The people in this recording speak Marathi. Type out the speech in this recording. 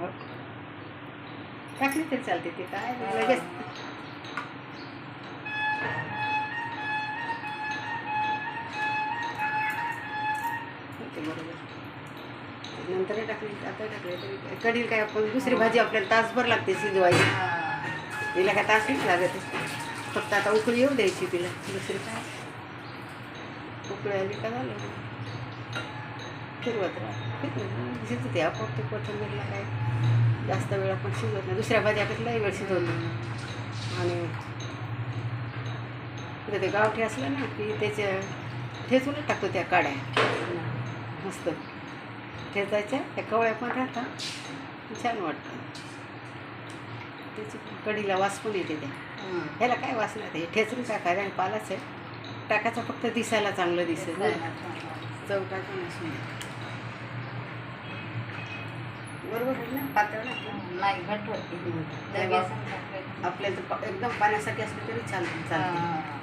हो. टाकली तरी चालते ते काय लगेच. बरोबर. नंतर टाकली आता टाकले तरी काय. कढीला काय आपण दुसरी भाजी आपल्याला तासभर लागते शिजवायची तिला काय तास नाही लागत. फक्त आता उकळी येऊ द्यायची तिला. दुसरी काय? उकळी आली का झालं? फिरवत राहा. शिजते आपोआप ते कोथिंबीरला काय जास्त वेळ आपण शिजवत नाही. दुसऱ्या भाज्या आपण लई वेळ शिजवतो आणि इथं ते गावठी असलं ना की त्याच्या ठेचूनच टाकतो त्या काड्या. मस्त. ठेचायच्या त्या कवळ्या पण राहतात. छान वाटतं. त्याची कढीला वास पण येते त्या. ह्याला काय वास नाही ते. ठेचून टाकायचं आणि पालाच. आहे टाकायचं फक्त दिसायला चांगलं दिसेल ना चव टाकून अशी बरोबर ना? नाही आपल्या एकदम पाण्यासाठी असलं तरी चालतं चालतं.